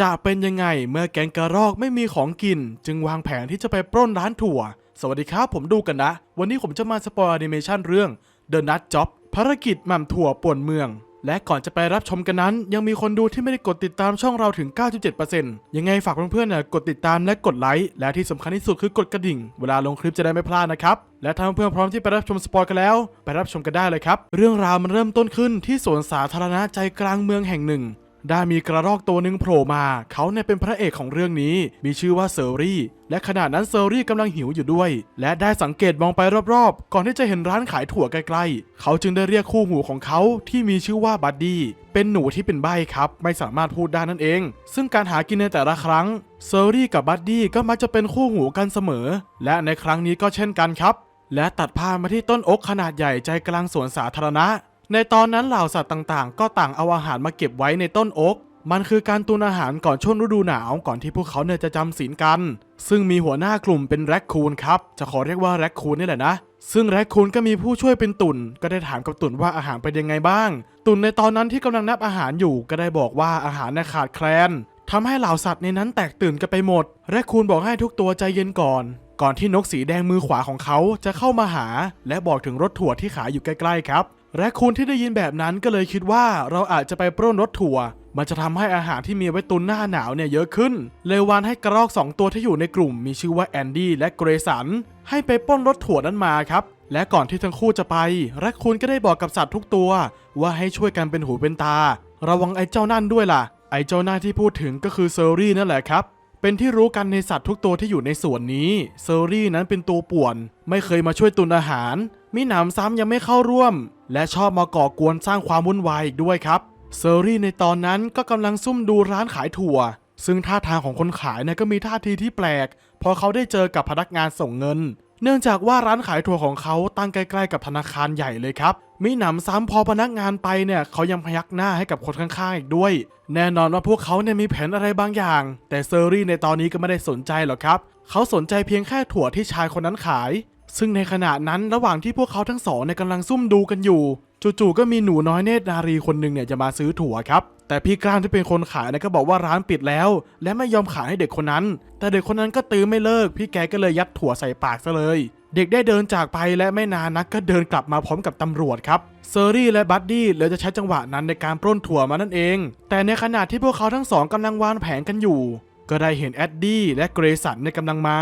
จะเป็นยังไงเมื่อแก๊งกระรอกไม่มีของกิน จึงวางแผนที่จะไปปล้นร้านถั่ว สวัสดีครับผมดูกันนะ วันนี้ผมจะมาสปอยแอนิเมชันเรื่อง The Nut Job ภารกิจหม่ำถั่วป่วนเมือง และก่อนจะไปรับชมกันนั้น ยังมีคนดูที่ไม่ได้กดติดตามช่องเราถึง 97%ยังไงฝากเพื่อนๆนี่ยกดติดตามและกดไลค์และที่สำคัญที่สุดคือกดกระดิ่ง เวลาลงคลิปจะได้ไม่พลาดนะครับและถ้าเพื่อนๆพร้อมที่ไปรับชมสปอยกันแล้ว ไปรับชมกันได้เลยครับ เรื่องราวมันเริ่มต้นขึ้นที่สวนสาธารณะใจกลางเมืองแห่งหนึ่ง ได้มีกระรอกตัวหนึ่งโผล่มา เขาเนี่ยเป็นพระเอกของเรื่องนี้ มีชื่อว่าเซอรี่ และขณะนั้นเซอรี่กำลังหิวอยู่ด้วย และได้สังเกตมองไปรอบๆ ก่อนที่จะเห็นร้านขายถั่วใกล้ๆ เขาจึงได้เรียกคู่หูของเขาที่มีชื่อว่าบัดดี้ เป็นหนูที่เป็นใบ้ครับ ไม่สามารถพูดได้นั่นเอง ซึ่งการหากินในแต่ละครั้ง เซอรี่กับบัดดี้ก็มักจะเป็นคู่หูกันเสมอ และในครั้งนี้ก็เช่นกันครับ และตัดภามาที่ต้นอกขนาดใหญ่ใจกลางสวนสาธารณะ ในตอนนั้นเหล่าสัตว์ต่างๆ ก็ต่างเอาอาหารมาเก็บไว้ในต้นอก มันคือการตุนอาหารก่อนช่วงฤดูหนาวก่อนที่พวกเขาเนี่ยจะจำศีลกัน ซึ่งมีหัวหน้ากลุ่มเป็นแรคคูนครับ จะขอเรียกว่าแรคคูนนี่แหละนะ ซึ่งแรคคูนก็มีผู้ช่วยเป็นตุ่น ก็ได้ถามกับตุ่นว่าอาหารเป็นยังไงบ้าง ตุ่นในตอนนั้นที่กำลังนับอาหารอยู่ก็ได้บอกว่าอาหารน่ะขาดแคลนทำให้เหล่าสัตว์ในนั้นแตกตื่นกันไปหมด แรคคูนบอกให้ทุกตัวใจเย็นก่อน ก่อนที่นกสีแดงมือขวาของเขาจะเข้ามาหา และบอกถึงรถถั่วที่ขายอยู่ใกล้ๆครับ และคุณที่ได้ยินแบบนั้นก็เลยคิดว่าเราอาจจะไปปล้นรถถั่ว มันจะทำให้อาหารที่มีไว้ตุนหน้าหนาวเนี่ยเยอะขึ้น เลยวานให้กระรอก 2 ตัวที่อยู่ในกลุ่ม มีชื่อว่าแอนดี้และเกรสันให้ไปปล้นรถถั่วนั้นมาครับ และก่อนที่ทั้งคู่จะไปแรคคูนก็ได้บอกกับสัตว์ทุกตัว ว่าให้ช่วยกันเป็นหูเป็นตา ระวังไอ้เจ้านั่นด้วยล่ะ ไอ้เจ้าหน้าที่พูดถึงก็คือเซอรี่นั่นแหละครับ เป็นที่รู้กันในสัตว์ทุกตัวที่อยู่ในสวนนี้ เซอรี่นั้นเป็นตัวป่วน ไม่เคยมาช่วยตุนอาหาร มีหนำซ้ำยังไม่เข้าร่วม และชอบมาก่อกวนสร้างความวุ่นวายอีกด้วยครับ เซอรี่ในตอนนั้นก็กำลังซุ่มดูร้านขายถั่ว ซึ่งท่าทางของคนขายเนี่ยก็มีท่าทีที่แปลก พอเขาได้เจอกับพนักงานส่งเงิน เนื่องจากว่าร้านขายถั่วของเขาตั้งใกล้ๆกับธนาคารใหญ่เลยครับมีหนำซ้ำพอพนักงานไปเนี่ยเขายังพยักหน้าให้กับคนข้างๆอีกด้วย แน่นอนว่าพวกเขาเนี่ยมีแผนอะไรบางอย่าง แต่เซอรี่ในตอนนี้ก็ไม่ได้สนใจหรอกครับ เขาสนใจเพียงแค่ถั่วที่ชายคนนั้นขาย ซึ่งในขณะนั้นระหว่างที่พวกเขาทั้งสองในกำลังซุ่มดูกันอยู่ จู่ๆก็มีหนูน้อยเนตรนารีคนหนึ่งเนี่ยจะมาซื้อถั่วครับแต่พี่กล้ามที่เป็นคนขายเนี่ยก็บอกว่าร้านปิดแล้ว และไม่ยอมขายให้เด็กคนนั้น แต่เด็กคนนั้นก็ตื้อไม่เลิก พี่แกก็เลยยัดถั่วใส่ปากซะเลย เด็กได้เดินจากไปและไม่นานนักก็เดินกลับมาพร้อมกับตำรวจครับเซอรี่และบัดดี้เลยจะใช้จังหวะนั้นในการปล้นถั่วมานั่นเอง แต่ในขณะที่พวกเขาทั้งสองกำลังวางแผนกันอยู่ ก็ได้เห็นแอดดี้และเกรสันในกำลังมา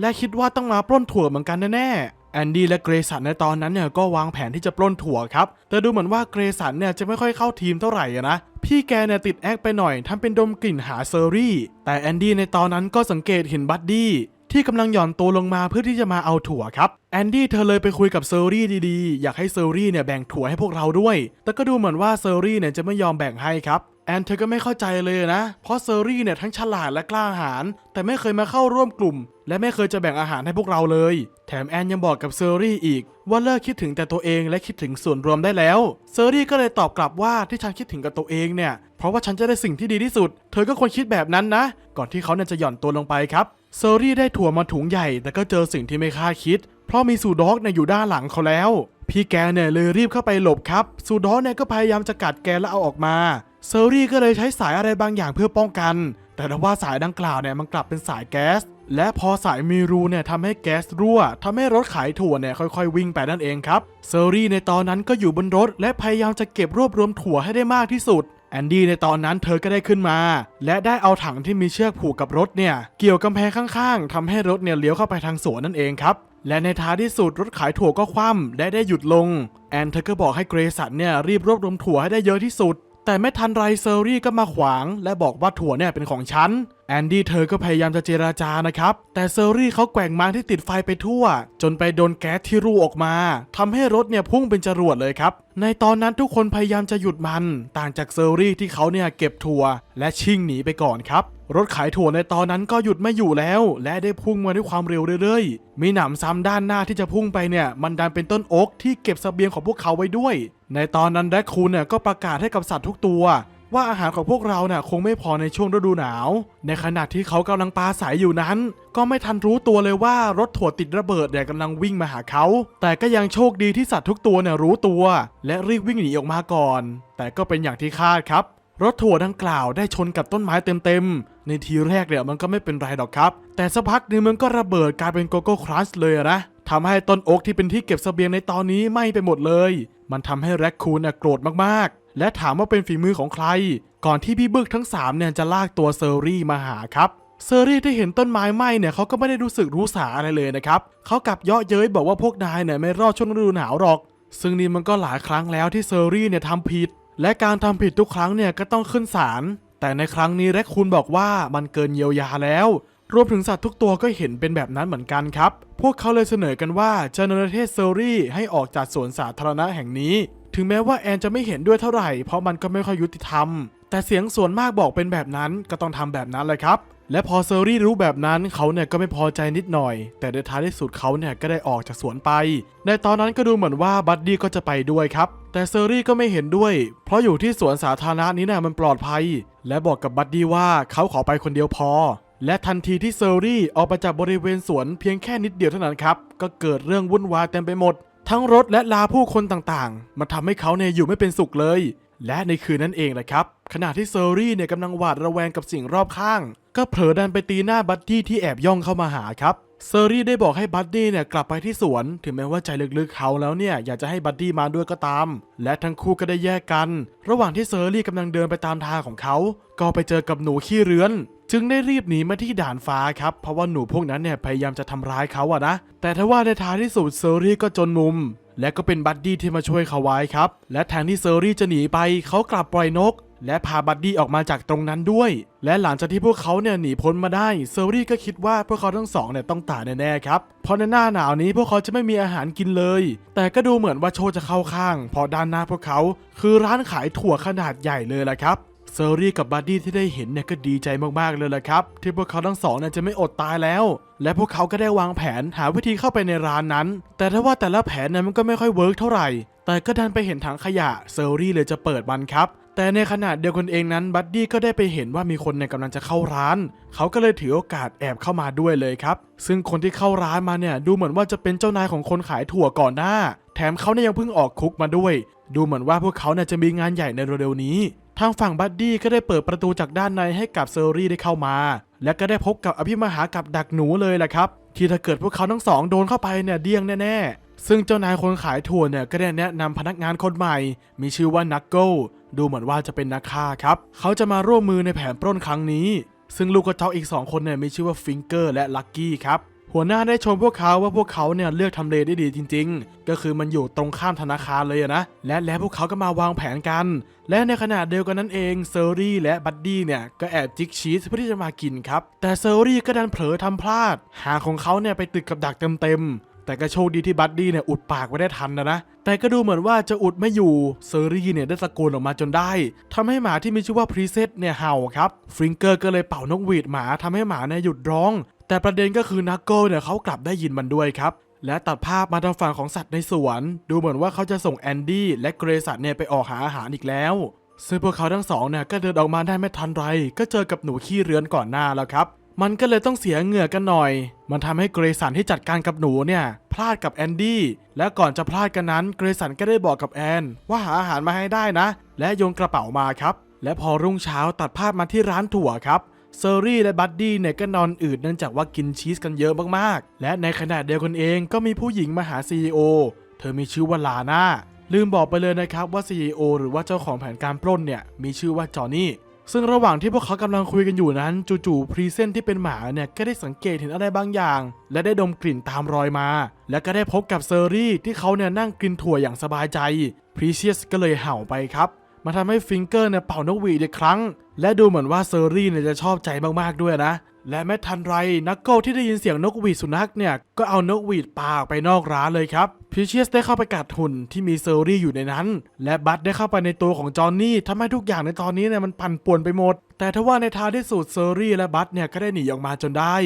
และคิดว่าต้องมาปล้นถั่วเหมือนกันแน่ๆ นดี้และเกรสันในตอนนั้นเนี่ยก็วางแผนที่จะปล้นถั่วครับ แต่ดูเหมือนว่าเกรสันเนี่ยจะไม่ค่อยเข้าทีมเท่าไหร่นะพี่แกเนี่ยติดแอคไปหน่อยทำเป็นดมกลิ่นหาเซอรี่ แต่แอนดี้ในตอนนั้นก็สังเกตเห็นบัดดี้ที่กำลังหย่อนตัวลงมาเพื่อที่จะมาเอาถั่วครับแอนดี้เธอเลยไปคุยกับเซอรี่ดีๆ อยากให้เซอรี่เนี่ยแบ่งถั่วให้พวกเราด้วย แต่ก็ดูเหมือนว่าเซอรี่เนี่ยจะไม่ยอมแบ่งให้ครับ แอนเธอก็ไม่เข้าใจเลยนะ เพราะเซอรี่เนี่ยทั้งฉลาดและกล้าหาญแต่ไม่เคยมาเข้าร่วมกลุ่ม และไม่เคยจะแบ่งอาหารให้พวกเราเลย แถมแอนยังบอกกับเซอรี่อีก ว่าเลิกคิดถึงแต่ตัวเองและคิดถึงส่วนรวมได้แล้ว เซอรี่ก็เลยตอบกลับว่าที่ฉันคิดถึงกับตัวเองเนี่ย เพราะว่าฉันจะได้สิ่งที่ดีที่สุด เธอก็ควรคิดแบบนั้นนะ ก่อนที่เขาเนี่ยจะหย่อนตัวลงไปครับ เซอรี่ได้ถั่วมาถุงใหญ่ แต่ก็เจอสิ่งที่ไม่คาดคิด เพราะมีซูด็อกเนี่ยอยู่ด้านหลังเขาแล้ว พี่แกเนี่ยเลยรีบเข้าไปหลบครับซูด็อกเนี่ยก็พยายามจะกัดแกแล้วเอาออกมาเซอรี่ก็เลยใช้สายอะไรบางอย่างเพื่อป้องกัน แต่ทว่าสายดังกล่าวเนี่ยมันกลับเป็นสายแก๊ส และพอสายมีรูเนี่ยทำให้แก๊สรั่วทำให้รถขายถั่วเนี่ยค่อยๆ วิ่งไปนั่นเองครับ เซอรี่ในตอนนั้นก็อยู่บนรถ และพยายามจะเก็บรวบรวมถั่วให้ได้มากที่สุดแอนดี้ในตอนนั้นเธอก็ได้ขึ้นมา และได้เอาถังที่มีเชือกผูกกับรถเนี่ย เกี่ยวกำแพงข้างๆทำให้รถเนี่ยเลี้ยวเข้าไปทางสวนนั่นเองครับ และในท้ายที่สุดรถขายถั่วก็คว่ำและได้หยุดลง แอนเธอก็บอกให้เกรสันเนี่ยรีบรวบรวมถั่วให้ได้เยอะที่สุด แต่ไม่ทันไรเซอรี่ก็มาขวาง และบอกว่าถั่วเนี่ยเป็นของฉัน แอนดี้เธอก็พยายามจะเจราจานะครับ แต่เซอรี่เขาแกว่งไม้ที่ติดไฟไปทั่ว จนไปโดนแก๊สที่รั่วออกมาทำให้รถเนี่ยพุ่งเป็นจรวดเลยครับ ในตอนนั้นทุกคนพยายามจะหยุดมัน ต่างจากเซอรี่ที่เขาเนี่ยเก็บถั่วและชิ่งหนีไปก่อนครับ รถขายถั่วในตอนนั้นก็หยุดไม่อยู่แล้ว และได้พุ่งมาด้วยความเร็วเรื่อยๆ มีหนำซ้ำด้านหน้าที่จะพุ่งไปเนี่ย มันดันเป็นต้นโอ๊กที่เก็บสเสบียงของพวกเขาไว้ด้วย ในตอนนั้นแรคคูนเนี่ยก็ประกาศให้กับสัตว์ทุกตัว ว่าอาหารของพวกเราเนี่ยคงไม่พอในช่วงฤดูหนาว ในขณะที่เขากำลังปลาสายอยู่นั้น ก็ไม่ทันรู้ตัวเลยว่ารถถั่วติดระเบิดเนี่ยกำลังวิ่งมาหาเขา แต่ก็ยังโชคดีที่สัตว์ทุกตัวเนี่ยรู้ตัว และรีบวิ่งหนีออกมาก่อน แต่ก็เป็นอย่างที่คาดครับ รถถั่วดังกล่าวได้ชนกับต้นไม้เต็มๆ ในทีแรกเนี่ยมันก็ไม่เป็นไรหรอกครับ แต่สักพักหนึงมันก็ระเบิดกลายเป็นโกโก้ครัชเลยนะทำให้ต้นโอ๊กที่เป็นที่เก็บเสบียงในตอนนี้ไหม้ไปหมดเลย มันทำให้แร็คคูนน่ะโกรธมากๆ และถามว่าเป็นฝีมือของใคร ก่อนที่พี่บึกทั้งสามเนี่ยจะลากตัวเซอรี่มาหาครับเซอรี่ที่เห็นต้นไม้ไหม้เนี่ยเขาก็ไม่ได้รู้สึกรู้สาอะไรเลยนะครับเขากลับเยาะเย้ยบอกว่าพวกนายเนี่ยไม่รอดช่วงฤดูหนาวหรอก ซึ่งนี่มันก็หลายครั้งแล้วที่เซอรี่เนี่ยทำผิด และการทำผิดทุกครั้งเนี่ยก็ต้องขึ้นศาลแต่ในครั้งนี้แร็คคูนบอกว่ามันเกินเยียวยาแล้ว รวมถึงสัตว์ทุกตัวก็เห็นเป็นแบบนั้นเหมือนกันครับ พวกเขาเลยเสนอกันว่าจะเนรเทศเซอรี่ให้ออกจากสวนสาธารณะแห่งนี้ ถึงแม้ว่าแอนจะไม่เห็นด้วยเท่าไหร่ เพราะมันก็ไม่ค่อยยุติธรรม แต่เสียงส่วนมากบอกเป็นแบบนั้นก็ต้องทำแบบนั้นเลยครับ และพอเซอรี่รู้แบบนั้นเขาเนี่ยก็ไม่พอใจนิดหน่อย แต่ในท้ายที่สุดเขาเนี่ยก็ได้ออกจากสวนไป ในตอนนั้นก็ดูเหมือนว่าบัดดี้ก็จะไปด้วยครับ แต่เซอรี่ก็ไม่เห็นด้วย เพราะอยู่ที่สวนสาธารณะนี้เนี่ยมันปลอดภัย และบอกกับบัดดี้ว่าเขาขอไปคนเดียวพอและทันทีที่เซอรี่ออกไปจากบริเวณสวนเพียงแค่นิดเดียวเท่านั้นครับ ก็เกิดเรื่องวุ่นวายเต็มไปหมด ทั้งรถและลาผู้คนต่างๆ มันทำให้เขาเนี่ยอยู่ไม่เป็นสุขเลย และในคืนนั้นเองแหละครับ ขณะที่เซอรี่เนี่ยกำลังหวาดระแวงกับสิ่งรอบข้าง ก็เผลอดันไปตีหน้าบัตตี้ที่แอบย่องเข้ามาหาครับ เซอรี่ได้บอกให้บัดดี้เนี่ยกลับไปที่สวน ถึงแม้ว่าใจลึกๆเขาแล้วเนี่ยอยากจะให้บัดดี้มาด้วยก็ตาม และทั้งคู่ก็ได้แยกกัน ระหว่างที่เซอรี่กำลังเดินไปตามทางของเขา ก็ไปเจอกับหนูขี้เรือน จึงได้รีบหนีมาที่ด่านฟ้าครับ เพราะว่าหนูพวกนั้นเนี่ยพยายามจะทำร้ายเขาอะนะ แต่ถ้าว่าในท้ายที่สุดเซอรี่ก็จนมุม และก็เป็นบัดดี้ที่มาช่วยเขาไว้ครับ และแทนที่เซอรี่จะหนีไปเขากลับปล่อยนก และพาบัดดี้ออกมาจากตรงนั้นด้วย และหลังจากที่พวกเขาเนี่ยหนีพ้นมาได้ เซอรี่ก็คิดว่าพวกเขาทั้งสองเนี่ยต้องตายแน่ๆครับเพราะในหน้าหนาวนี้พวกเขาจะไม่มีอาหารกินเลย แต่ก็ดูเหมือนว่าโชคจะเข้าข้าง เพราะด้านหน้าพวกเขา คือร้านขายถั่วขนาดใหญ่เลยแหละครับเซอรี่กับบัดดี้ที่ได้เห็นเนี่ยก็ดีใจมากๆเลยแหละครับ ที่พวกเขาทั้งสองเนี่ยจะไม่อดตายแล้ว และพวกเขาก็ได้วางแผนหาวิธีเข้าไปในร้านนั้น แต่ถ้าว่าแต่ละแผนเนี่ยมันก็ไม่ค่อยเวิร์กเท่าไหร่ แต่ก็ดันไปเห็นถังขยะเซอรี่เลยจะเปิดมันครับ แต่ในขณะเดียวกันเองนั้นบัดดี้ก็ได้ไปเห็นว่ามีคนเนี่ยกำลังจะเข้าร้าน เขาก็เลยถือโอกาสแอบเข้ามาด้วยเลยครับ ซึ่งคนที่เข้าร้านมาเนี่ยดูเหมือนว่าจะเป็นเจ้านายของคนขายถั่วก่อนหน้า แถมเขาเนี่ยยังเพิ่งออกคุกมาด้วย ดูเหมือนว่าพวกเขาเนี่ยจะมีงานใหญ่ในเร็วๆนี้ ทางฝั่งบัดดี้ก็ได้เปิดประตูจากด้านในให้กับเซอรี่ได้เข้ามา และก็ได้พบกับอภิมหากับดักหนูเลยแหละครับ ที่ถ้าเกิดพวกเขาทั้งสองโดนเข้าไปเนี่ยเดี้ยงแน่ๆซึ่งเจ้านายคนขายถั่วเนี่ยก็ได้แนะนำพนักงานคนใหม่ มีชื่อว่านักเกิล ดูเหมือนว่าจะเป็นนักฆ่าครับ เขาจะมาร่วมมือในแผนปล้นครั้งนี้ ซึ่งลูกกระจอกอีก 2 คนเนี่ยมีชื่อว่าฟิงเกอร์และลักกี้ครับหัวหน้าได้ชมพวกเขาว่าพวกเขาเนี่ยเลือกทำเลได้ดีจริง ๆ ก็คือมันอยู่ตรงข้ามธนาคารเลยนะ และแล้วพวกเขาก็มาวางแผนกัน และในขณะเดียวกันนั้นเองเซอรี่และบัดดี้เนี่ยก็แอบจิกชีสเพื่อที่จะมากินครับ แต่เซอรี่ก็ดันเผลอทำพลาดหางของเขาเนี่ยไปติดกับดักเต็มๆ แต่ก็โชคดีที่บัดดี้เนี่ยอุดปากไว้ได้ทันนะนะ แต่ก็ดูเหมือนว่าจะอุดไม่อยู่ เซอรี่เนี่ยได้ตะโกนออกมาจนได้ทำให้หมาที่มีชื่อว่าพรีเซตเนี่ยเห่าครับฟริงเกอร์ก็เลยเป่านกหวีดหมาทำให้หมาเนี่ยหยุดร้อง แต่ประเด็นก็คือนักโก้เนี่ยเขากลับได้ยินมันด้วยครับและตัดภาพมาทางฝั่งของสัตว์ในสวน ดูเหมือนว่าเขาจะส่งแอนดี้และเกรสันเนี่ยไปออกหาอาหารอีกแล้ว ซึ่งพวกเขาทั้งสองเนี่ยก็เดินออกมาได้ไม่ทันไร ก็เจอกับหนูขี้เรือนก่อนหน้าแล้วครับ มันก็เลยต้องเสียเหงื่อกันหน่อย มันทำให้เกรสันที่จัดการกับหนูเนี่ย พลาดกับแอนดี้ และก่อนจะพลาดกันนั้น เกรสันก็ได้บอกกับแอน ว่าหาอาหารมาให้ได้นะ และโยนกระเป๋ามาครับ และพอรุ่งเช้าตัดภาพมาที่ร้านถั่วครับเซอรี่และบัดดี้เนี่ยก็นอนอืดเนื่องจากว่ากินชีสกันเยอะมากๆ และในขณะเดียวกันเองก็มีผู้หญิงมาหา CEO เธอมีชื่อว่าลาน่าลืมบอกไปเลยนะครับว่า CEO หรือว่าเจ้าของแผนการปล้นเนี่ยมีชื่อว่าจอห์นนี่ ซึ่งระหว่างที่พวกเขากำลังคุยกันอยู่นั้น จู่ๆพรีเซนต์ที่เป็นหมาเนี่ยก็ได้สังเกตเห็นอะไรบางอย่าง และได้ดมกลิ่นตามรอยมา และก็ได้พบกับเซอรี่ที่เขาเนี่ยนั่งกินถั่วอย่างสบายใจพรีเชียสก็เลยเห่าไปครับมาทำให้ฟิงเกอร์เนี่ยเป่านกหวีดอีกครั้ง และดูเหมือนว่าเซอรี่เนี่ยจะชอบใจมากๆด้วยนะ และแม้ทันไรนักโก้ที่ได้ยินเสียงนกหวีดสุนัขเนี่ย ก็เอานกหวีดปาออกไปนอกร้านเลยครับพิเชียสได้เข้าไปกัดหุ่นที่มีเซอรี่อยู่ในนั้น และบัตได้เข้าไปในตัวของจอห์นนี่ทำให้ทุกอย่างในตอนนี้เนี่ยมันปั่นป่วนไปหมด แต่ทว่าในท้ายที่สุดเซอรี่และบัตเนี่ยก็ได้หนีออกมาจนได้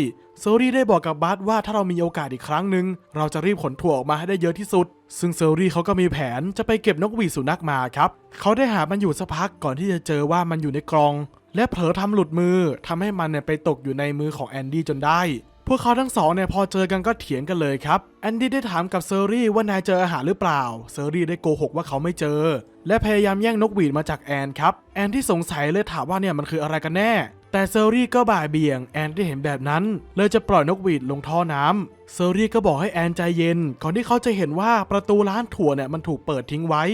เซอรี่ได้บอกกับบัตว่าถ้าเรามีโอกาสอีกครั้งหนึ่งเราจะรีบขนถั่วออกมาให้ได้เยอะที่สุด ซึ่งเซอรี่เขาก็มีแผนจะไปเก็บนกหวีดสุนัขมาครับเขาได้หามันอยู่สักพักก่อนที่จะเจอว่ามันอยู่ในกล่อง และเผลอทำหลุดมือทำให้มันเนี่ยไปตกอยู่ในมือของแอนดี้จนได้ พวกเขาทั้งสองเนี่ยพอเจอกันก็เถียงกันเลยครับ แอนดี้ได้ถามกับเซอรี่ว่านายเจออาหารหรือเปล่า เซอรี่ได้โกหกว่าเขาไม่เจอ และพยายามแย่งนกหวีดมาจากแอนครับ แอนที่สงสัยเลยถามว่าเนี่ยมันคืออะไรกันแน่ แต่เซอรี่ก็บ่ายเบี่ยงแอนที่เห็นแบบนั้น เลยจะปล่อยนกหวีดลงท่อน้ำเซอรี่ก็บอกให้แอนใจเย็น ก่อนที่เขาจะเห็นว่าประตูร้านถั่วเนี่ยมันถูกเปิดทิ้งไว้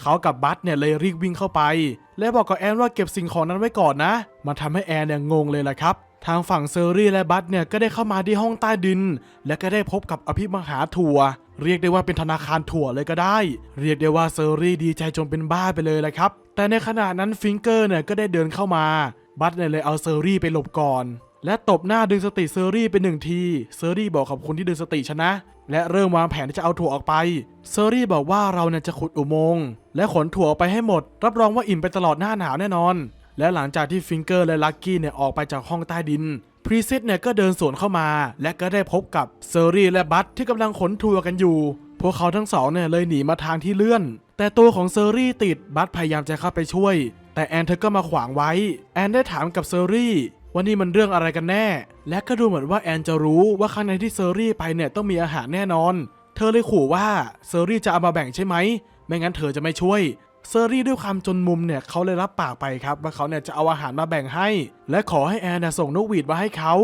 เขากับบัสเนี่ยเลยรีบวิ่งเข้าไป และบอกกับแอนว่าเก็บสิ่งของนั้นไว้ก่อนนะ มันทำให้แอนเนี่ยงงเลยแหละครับ ทางฝั่งเซอรี่และบัสเนี่ยก็ได้เข้ามาที่ห้องใต้ดิน และก็ได้พบกับอภิมหาถั่วเรียกได้ว่าเป็นธนาคารถั่วเลยก็ได้ เรียกได้ว่าเซอรี่ดีใจจนเป็นบ้าไปเลยแหละครับ แต่ในขณะนั้นฟิงเกอร์เนี่ยก็ได้เดินเข้ามา บัสเนี่ยเลยเอาเซอรี่ไปหลบก่อน และตบหน้าดึงสติเซอรี่ไปหนึ่งที เซอรี่บอกขอบคุณที่ดึงสติฉันนะ และเริ่มวางแผนที่จะเอาถั่วออกไป เซอรี่บอกว่าเราเนี่ยจะขุดอุโมงค์และขนถั่วออกไปให้หมด รับรองว่าอิ่มไปตลอดหน้าหนาวแน่นอน และหลังจากที่ฟิงเกอร์และลักกี้เนี่ยออกไปจากห้องใต้ดิน พรีเซตเนี่ยก็เดินสวนเข้ามา และก็ได้พบกับเซอรี่และบัตที่กำลังขนถั่วกันอยู่ พวกเขาทั้งสองเนี่ยเลยหนีมาทางที่เลื่อน แต่ตัวของเซอรี่ติดบัตพยายามจะเข้าไปช่วย แต่แอนเธอก็มาขวางไว้ แอนได้ถามกับเซอรี่ ว่านี่มันเรื่องอะไรกันแน่ และก็ดูเหมือนว่าแอนจะรู้ว่าข้างในที่เซอรี่ไปเนี่ยต้องมีอาหารแน่นอน เธอเลยขู่ว่าเซอรี่จะเอามาแบ่งใช่ไหม ไม่งั้นเธอจะไม่ช่วยเซอรี่ด้วยความจนมุมเนี่ยเขาเลยรับปากไปครับ ว่าเขาเนี่ยจะเอาอาหารมาแบ่งให้ และขอให้แอนน่ส่งนกหวีดมาให้เขา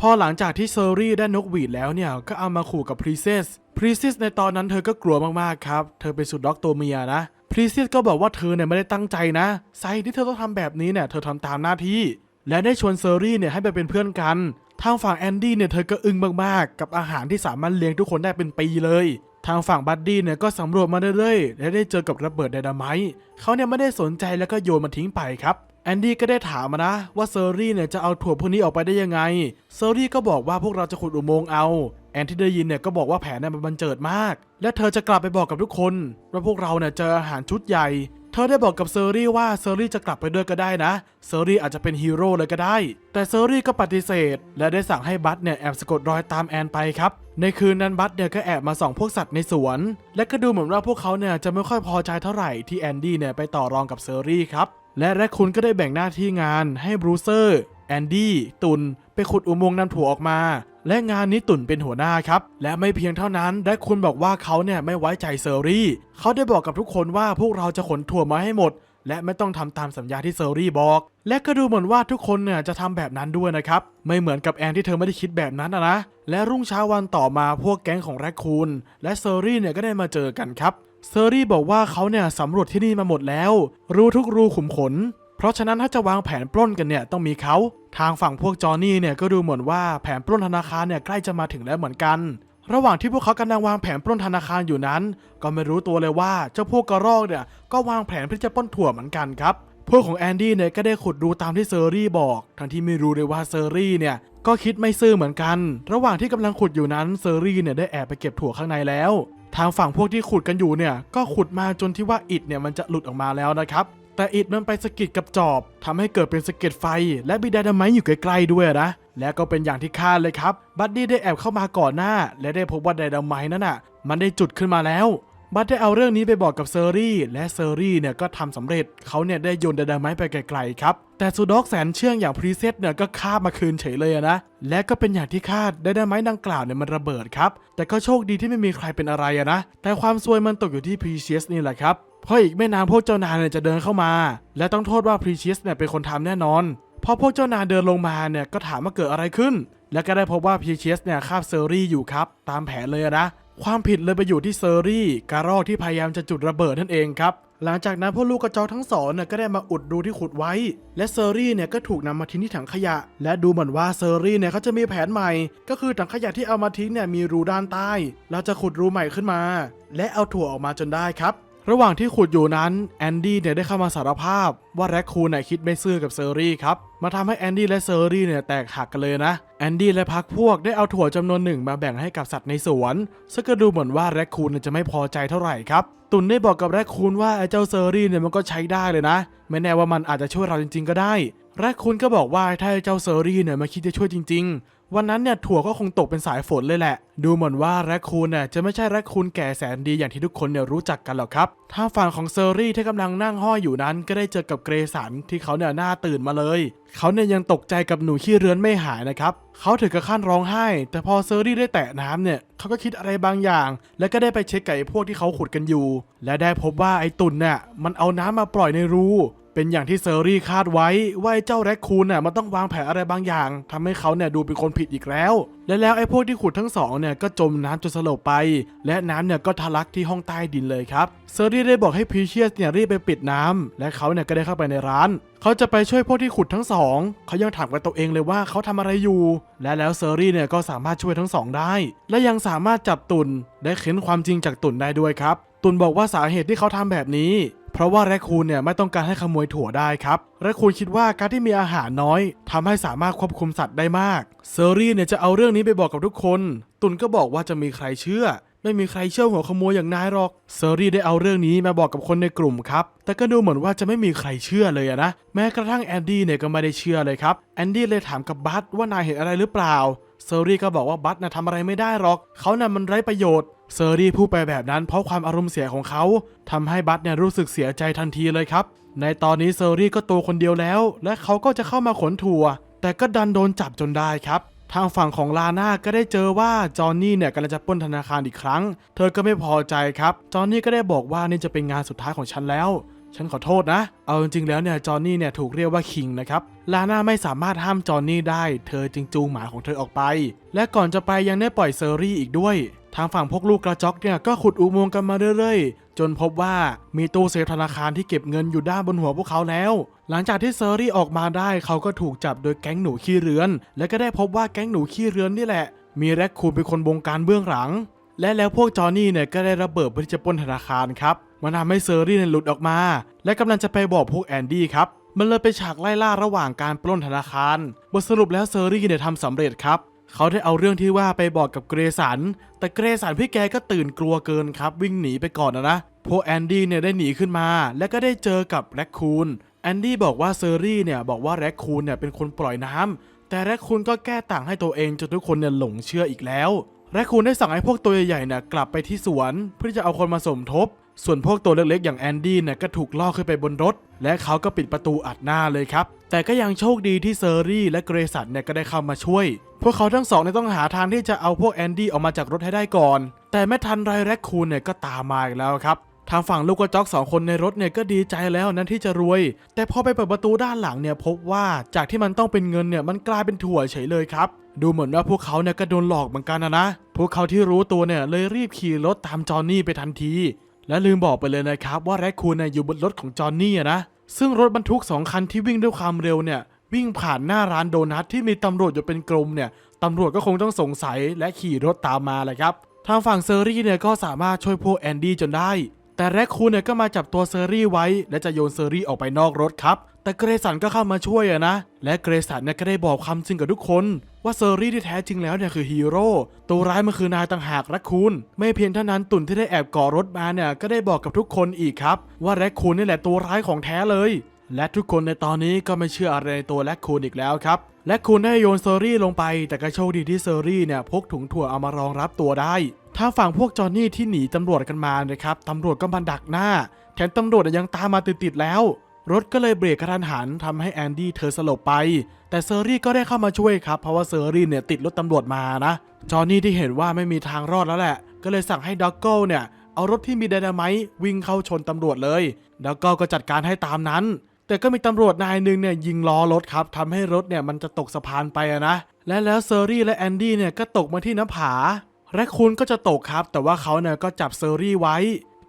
พอหลังจากที่เซอรี่ได้นกหวีดแล้วเนี่ยก็เอามาขู่กับพรีเซสพรีเซสในตอนนั้นเธอก็กลัวมากๆครับ เธอเป็นสุดด็อกตัวเมียนะพรีเซสก็บอกว่าเธอเนี่ยไม่ได้ตั้งใจนะไซที่เธอต้องทำแบบนี้เนี่ยเธอทำตามหน้าที่ และได้ชวนเซอรี่เนี่ยให้ไปเป็นเพื่อนกันทางฝั่งแอนดี้เนี่ยเธอก็อึ้งมากๆ กับอาหารที่สามารถเลี้ยงทุกคนได้เป็นปีเลย ทางฝั่งบัดดี้เนี่ยก็สำรวจมาเรื่อยๆ และได้เจอกับระเบิดไดนาไมต์เขาเนี่ยไม่ได้สนใจแล้วก็โยนมันทิ้งไปครับแอนดี้ก็ได้ถามนะว่าเซอรี่เนี่ยจะเอาถั่วพวกนี้ออกไปได้ยังไง เซอรี่ก็บอกว่าพวกเราจะขุดอุโมงค์เอา แอนที่ได้ยินเนี่ยก็บอกว่าแผนเนี่ยมันบันเจิดมาก และเธอจะกลับไปบอกกับทุกคน ว่าพวกเราเนี่ยเจออาหารชุดใหญ่ ธอได้บอกกับเซอรี่ว่าเซอรี่จะกลับไปด้วยก็ได้นะ เซอรี่อาจจะเป็นฮีโร่เลยก็ได้ แต่เซอรี่ก็ปฏิเสธ และได้สั่งให้บัตเนี่ยแอบสะกดรอยตามแอนไปครับ ในคืนนั้นบัตเนี่ยก็แอบมาส่องพวกสัตว์ในสวน และก็ดูเหมือนว่าพวกเขาเนี่ยจะไม่ค่อยพอใจเท่าไหร่ที่แอนดี้เนี่ยไปต่อรองกับเซอรี่ครับ และแรคคุณก็ได้แบ่งหน้าที่งานให้บรูเซอร์ แอนดี้ตุนไปขุดอุโมงค์นำถั่วออกมา และงานนี้ตุนเป็นหัวหน้าครับ และไม่เพียงเท่านั้นแรคคุณบอกว่าเขาเนี่ยไม่ไว้ใจเซอรี่ เขาได้บอกกับทุกคนว่าพวกเราจะขนถั่วมาให้หมด และไม่ต้องทำตามสัญญาที่เซอรี่บอก และก็ดูเหมือนว่าทุกคนเนี่ยจะทำแบบนั้นด้วยนะครับ ไม่เหมือนกับแอนที่เธอไม่ได้คิดแบบนั้นนะนะ และรุ่งเช้าวันต่อมาพวกแก๊งของแรคคูนและเซอรี่เนี่ยก็ได้มาเจอกันครับเซอรี่บอกว่าเขาเนี่ยสำรวจที่นี่มาหมดแล้ว รู้ทุกรูขุมขน เพราะฉะนั้นถ้าจะวางแผนปล้นกันเนี่ยต้องมีเขา ทางฝั่งพวกจอห์นนี่เนี่ยก็ดูเหมือนว่าแผนปล้นธนาคารเนี่ยใกล้จะมาถึงแล้วเหมือนกัน ระหว่างที่พวกเขากำลังวางแผนปล้นธนาคารอยู่นั้น ก็ไม่รู้ตัวเลยว่าเจ้าพวกกระรอกเนี่ยก็วางแผนเพื่อจะปล้นถั่วเหมือนกันครับพวกของแอนดี้เนี่ยก็ได้ขุดดูตามที่เซอรี่บอก ทั้งที่ไม่รู้เลยว่าเซอรี่เนี่ยก็คิดไม่ซื่อเหมือนกัน ระหว่างที่กำลังขุดอยู่นั้นเซอรี่เนี่ยได้แอบไปเก็บถั่วข้างในแล้ว ทางฝั่งพวกที่ขุดกันอยู่เนี่ยก็ขุดมาจนที่ว่าอิฐเนี่ยมันจะหลุดออกมาแล้วนะครับ แต่อิดมันไปสะกิดกับจอบทำให้เกิดเป็นสะเก็ดไฟ และมีไดนาไมต์อยู่ใกล้ๆด้วยนะ และก็เป็นอย่างที่คาดเลยครับ บัดดี้ได้แอบเข้ามาก่อนหน้า และได้พบว่าไดนาไมต์นั้นอะ มันได้จุดขึ้นมาแล้ว บัดได้เอาเรื่องนี้ไปบอกกับเซอรี่และเซอรี่เนี่ยก็ทำสำเร็จเขาเนี่ยได้โยนไดนาไมต์ไปไกลๆครับ แต่ซูด็อกแสนเชื่องอย่างพรีเซตเนี่ยก็คาบมาคืนเฉยเลยนะ และก็เป็นอย่างที่คาดไดนาไมต์ดังกล่าวเนี่ยมันระเบิดครับ แต่ก็โชคดีที่ไม่มีใครเป็นอะไรนะ แต่ความซวยมันตกอยู่ที่พรีเชียสนี่แหละครับเพราะอีกไม่นานพวกเจ้านายเนี่ยจะเดินเข้ามา และต้องโทษว่าพรีเชียสเนี่ยเป็นคนทำแน่นอนพอพวกเจ้านายเดินลงมาเนี่ยก็ถามว่าเกิดอะไรขึ้น แล้วก็ได้พบว่าพีเชสเนี่ยคาบเซอรี่อยู่ครับตามแผนเลยนะ ความผิดเลยไปอยู่ที่เซอรี่การอกที่พยายามจะจุดระเบิดนั่นเองครับ หลังจากนั้นพวกลูกกระจอกทั้งสองเนี่ยก็ได้มาอุดรูที่ขุดไว้ และเซอรี่เนี่ยก็ถูกนำมาทิ้งที่ถังขยะ และดูเหมือนว่าเซอรี่เนี่ยเขาจะมีแผนใหม่ ก็คือถังขยะที่เอามาทิ้งเนี่ยมีรูด้านใต้ เราจะขุดรูใหม่ขึ้นมา และเอาถั่วออกมาจนได้ครับ ระหว่างที่ขุดอยู่นั้นแอนดี้เนี่ยได้เข้ามาสารภาพว่าแร็คคูนเนี่ยคิดไม่ซื่อกับเซอรี่ครับมาทำให้แอนดี้และเซอรี่เนี่ยแตกหักกันเลยนะแอนดี้และพักพวกได้เอาถั่วจำนวนหนึ่งมาแบ่งให้กับสัตว์ในสวนซึ่งก็ดูเหมือนว่าแร็คคูนจะไม่พอใจเท่าไหร่ครับตุนได้บอกกับแร็คคูนว่าไอ้เจ้าเซอรี่เนี่ยมันก็ใช้ได้เลยนะไม่แน่ว่ามันอาจจะช่วยเราจริง ๆ ก็ได้แรคคูนก็บอกว่าถ้าไอ้เจ้าเซอรี่เนี่ยมาคิดจะช่วยจริง ๆ วันนั้นเนี่ยถั่วก็คงตกเป็นสายฝนเลยแหละ ดูเหมือนว่าแรคคูนเนี่ยจะไม่ใช่แรคคูนแก่แสนดีอย่างที่ทุกคนเนี่ยรู้จักกันหรอกครับทางฝั่งของเซอรี่ที่กำลังนั่งห้อยอยู่นั้น ก็ได้เจอกับเกรสันที่เขาเนี่ยหน้าตื่นมาเลย เขาเนี่ยยังตกใจกับหนูขี้เรือนไม่หายนะครับเขาถึงกับขั้นร้องไห้ แต่พอเซอรี่ได้แตะน้ำเนี่ยเขาก็คิดอะไรบางอย่าง แล้วก็ได้ไปเช็คกับไอ้พวกที่เขาขุดกันอยู่ และได้พบว่าไอ้ตุ่นเนี่ยมันเอาน้ำมาปล่อยในรู เป็นอย่างที่เซอรี่คาดไว้ว่าไอ้เจ้าแรคคูนน่ะมันต้องวางแผนอะไรบางอย่างทำให้เขาเนี่ยดูเป็นคนผิดอีกแล้ว และแล้วไอ้พวกที่ขุดทั้งสองเนี่ยก็จมน้ำจนสลบไป และน้ำเนี่ยก็ทะลักที่ห้องใต้ดินเลยครับเซอรี่ได้บอกให้พีเชียสเนี่ยรีบไปปิดน้ำและเขาเนี่ยก็ได้เข้าไปในร้าน เขาจะไปช่วยพวกที่ขุดทั้งสองเขายังถามกับตัวเองเลยว่าเขาทำอะไรอยู่ และแล้วเซอรี่เนี่ยก็สามารถช่วยทั้งสองได้ และยังสามารถจับตุนได้เค้นความจริงจากตุนได้ด้วยครับ ตุนบอกว่าสาเหตุที่เขาทำแบบนี้ เพราะว่าแรคคูนเนี่ยไม่ต้องการให้ขโมยถั่วได้ครับแรคคูนคิดว่าการที่มีอาหารน้อยทำให้สามารถควบคุมสัตว์ได้มาก เซอรี่เนี่ยจะเอาเรื่องนี้ไปบอกกับทุกคน ตุนก็บอกว่าจะมีใครเชื่อไม่มีใครเชื่อหัวขโมยอย่างนายหรอก เซอรี่ได้เอาเรื่องนี้มาบอกกับคนในกลุ่มครับ แต่ก็ดูเหมือนว่าจะไม่มีใครเชื่อเลยนะ แม้กระทั่งแอนดี้เนี่ยก็ไม่ได้เชื่อเลยครับ แอนดี้เลยถามกับบัตว่านายเห็นอะไรหรือเปล่า เซอรี่ก็บอกว่าบัตน่ะทำอะไรไม่ได้หรอก เขาน่ะมันไร้ประโยชน์ เซอรี่พูดไปแบบนั้นเพราะความอารมณ์เสียของเขาทำให้บัตเนี่ยรู้สึกเสียใจทันทีเลยครับ ในตอนนี้เซอรี่ก็ตัวคนเดียวแล้ว และเขาก็จะเข้ามาขนถั่ว แต่ก็ดันโดนจับจนได้ครับ ทางฝั่งของลาน่าก็ได้เจอว่าจอห์นนี่เนี่ยกำลังจะป้นธนาคารอีกครั้ง เธอก็ไม่พอใจครับ จอห์นนี่ก็ได้บอกว่านี่จะเป็นงานสุดท้ายของฉันแล้ว ฉันขอโทษนะ เอาจริงๆแล้วเนี่ยจอห์นนี่เนี่ยถูกเรียกว่าคิงนะครับ ลาน่าไม่สามารถห้ามจอห์นนี่ได้ เธอจึงจูงหมาของเธอออกไป และก่อนจะไปยังได้ปล่อยเซอรี่อีกด้วย ทางฝั่งพวกลูกกระจอกเนี่ยก็ขุดอุโมงค์กันมาเรื่อยๆ จนพบว่ามีตู้เซฟธนาคารที่เก็บเงินอยู่ด้านบนหัวพวกเขาแล้ว หลังจากที่เซอรี่ออกมาได้เขาก็ถูกจับโดยแก๊งหนูขี้เรือน และก็ได้พบว่าแก๊งหนูขี้เรือนนี่แหละ มีแรคคูนเป็นคนบงการเบื้องหลัง และแล้วพวกจอห์นนี่เนี่ยก็ได้ระเบิดเพื่อจะปล้นธนาคารครับ มันทำให้เซอรี่เนี่ยหลุดออกมา และกำลังจะไปบอกพวกแอนดี้ครับ มันเลยไปฉากไล่ล่าระหว่างการปล้นธนาคาร บทสรุปแล้วเซอรี่เนี่ยทำสำเร็จครับเขาได้เอาเรื่องที่ว่าไปบอกกับเกรสัน แต่เกรสันพี่แกก็ตื่นกลัวเกินครับ วิ่งหนีไปก่อนนะนะพวกแอนดี้เนี่ยได้หนีขึ้นมา และก็ได้เจอกับแรคคูนแอนดี้บอกว่าเซอรี่เนี่ยบอกว่าแรคคูนเนี่ยเป็นคนปล่อยน้ำแต่แรคคูนก็แก้ต่างให้ตัวเองจนทุกคนเนี่ยหลงเชื่ออีกแล้วแรคคูนได้สั่งให้พวกตัวใหญ่ๆเนี่ยกลับไปที่สวน เพื่อจะเอาคนมาสมทบ ส่วนพวกตัวเล็กๆอย่างแอนดี้เนี่ยก็ถูกล่อขึ้นไปบนรถ และเขาก็ปิดประตูอัดหน้าเลยครับ แต่ก็ยังโชคดีที่เซอรี่และเกรสันเนี่ยก็ได้เข้ามาช่วย พวกเขาทั้งสองเนี่ยต้องหาทางที่จะเอาพวกแอนดี้ออกมาจากรถให้ได้ก่อน แต่ไม่ทันไรแรคคูนเนี่ยก็ตามมาอีกแล้วครับทางฝั่งลูกกระจอกสองคนในรถเนี่ยก็ดีใจแล้วนั้นที่จะรวย แต่พอไปเปิดประตูด้านหลังเนี่ยพบว่าจากที่มันต้องเป็นเงินเนี่ยมันกลายเป็นถั่วเฉยเลยครับ ดูเหมือนว่าพวกเขาเนี่ยก็โดนหลอกเหมือนกันนะนะ พวกเขาที่รู้ตัวเนี่ยเลยรีบขี่รถตามจอห์นนี่ไปทันที และลืมบอกไปเลยนะครับว่าแรคคูนเนี่ยอยู่บนรถของจอห์นนี่นะ ซึ่งรถบรรทุกสองคันที่วิ่งด้วยความเร็วเนี่ยวิ่งผ่านหน้าร้านโดนัทที่มีตำรวจอยู่เป็นกลุ่มเนี่ยตำรวจก็คงต้องสงสัยและขี่รถตามมาแหละครับ ทางฝั่งเซอรี่เนี่ยก็สามารถช่วยพวกแอนดี้จนได้ แต่แรคคูนเนี่ยก็มาจับตัวเซอรี่ไว้ และจะโยนเซอรี่ออกไปนอกรถครับ แต่เกรสันก็เข้ามาช่วยอะนะ และเกรสันเนี่ยก็ได้บอกความจริงกับทุกคน ว่าเซอรี่ที่แท้จริงแล้วเนี่ยคือฮีโร่ตัวร้ายมันคือนายต่างหากแรคคูนไม่เพียงเท่านั้นตุ่นที่ได้แอบก่อรถมาเนี่ยก็ได้บอกกับทุกคนอีกครับ ว่าแรคคูนนี่แหละตัวร้ายของแท้เลย และทุกคนในตอนนี้ก็ไม่เชื่ออะไรในตัวแรคคูนอีกแล้วครับและคูนได้โยนเซอรี่ลงไป แต่ก็โชคดีที่เซอรี่เนี่ยพกถุงถั่วเอามารองรับตัวได้ ทางฝั่งพวกจอห์นนี่ที่หนีตำรวจกันมานะครับตำรวจก็มาดักหน้า แถมตำรวจยังตามมาติดๆแล้ว รถก็เลยเบรกกระทันหันทำให้แอนดี้เธอสลบไป แต่เซอรี่ก็ได้เข้ามาช่วยครับ เพราะว่าเซอรี่เนี่ยติดรถตำรวจมานะ จอห์นนี่ที่เห็นว่าไม่มีทางรอดแล้วแหละ ก็เลยสั่งให้ด็อกเกิลเนี่ยเอารถที่มีไดนาไมต์วิ่งเข้าชนตำรวจเลยด็อกเกิลก็จัดการให้ตามนั้น แต่ก็มีตำรวจนายหนึ่งเนี่ยยิงล้อรถครับทำให้รถเนี่ยมันจะตกสะพานไปะนะ และแล้วเซอรี่และแอนดี้เนี่ยก็ตกมาที่น้าผา แรคคูนก็จะตกครับ แต่ว่าเขาเนี่ยก็จับเซอรี่ไว้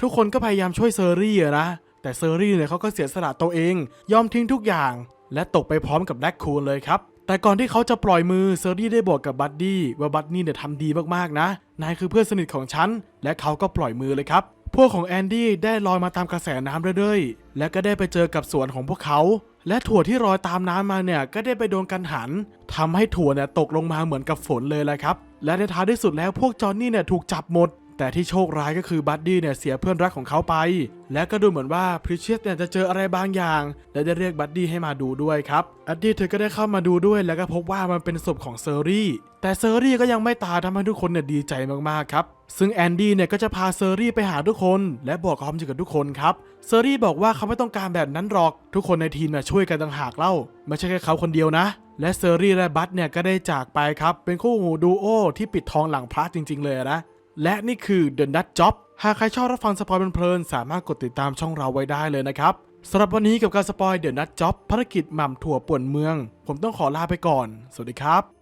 ทุกคนก็พยายามช่วยเซอรี่อนะ แต่เซอรี่เนี่ยเขาก็เสียสละตัวเอง ยอมทิ้งทุกอย่าง และตกไปพร้อมกับแรคคูนเลยครับ แต่ก่อนที่เขาจะปล่อยมือเซอร์รี่ได้บอกกับบัดดี้ว่าบัดดี้เนี่ยทำดีมากๆนะ นายคือเพื่อนสนิทของฉัน และเขาก็ปล่อยมือเลยครับ พวกของแอนดี้ได้ลอยมาตามกระแสน้ำเรื่อยๆ และก็ได้ไปเจอกับสวนของพวกเขา และถั่วที่ลอยตามน้ำมาเนี่ยก็ได้ไปโดนกันหันทำให้ถั่วเนี่ยตกลงมาเหมือนกับฝนเลยแหละครับ และในท้ายที่สุดแล้วพวกจอห์นนี่เนี่ยถูกจับหมด แต่ที่โชคร้ายก็คือบัดดี้เนี่ยเสียเพื่อนรักของเขาไป และก็ดูเหมือนว่าพริเชียสเนี่ยจะเจออะไรบางอย่าง และได้เรียกบัดดี้ให้มาดูด้วยครับบัดดี้เธอก็ได้เข้ามาดูด้วย แล้วก็พบว่ามันเป็นศพของเซอรี่ แต่เซอรี่ก็ยังไม่ตายทำให้ทุกคนเนี่ยดีใจมากๆครับ ซึ่งแอนดี้เนี่ยก็จะพาเซอรี่ไปหาทุกคน และบอกความจริงกับทุกคนครับ เซอรี่บอกว่าเขาไม่ต้องการแบบนั้นหรอก ทุกคนในทีมช่วยกันต่างหากเล่า ไม่ใช่แค่เขาคนเดียวนะ และเซอรี่และบัตเนี่ยก็ได้จากไปครับ เป็นคู่หูดูโอที่ปิดทองหลังพระจริง ๆ เลยนะ และนี่คือ The Nut Job หากใครชอบรับฟังสปอยเพลินสามารถกดติดตามช่องเราไว้ได้เลยนะครับสำหรับวันนี้กับการสปอย The Nut Job ภารกิจหม่ำถั่วป่วนเมือง ผมต้องขอลาไปก่อน สวัสดีครับ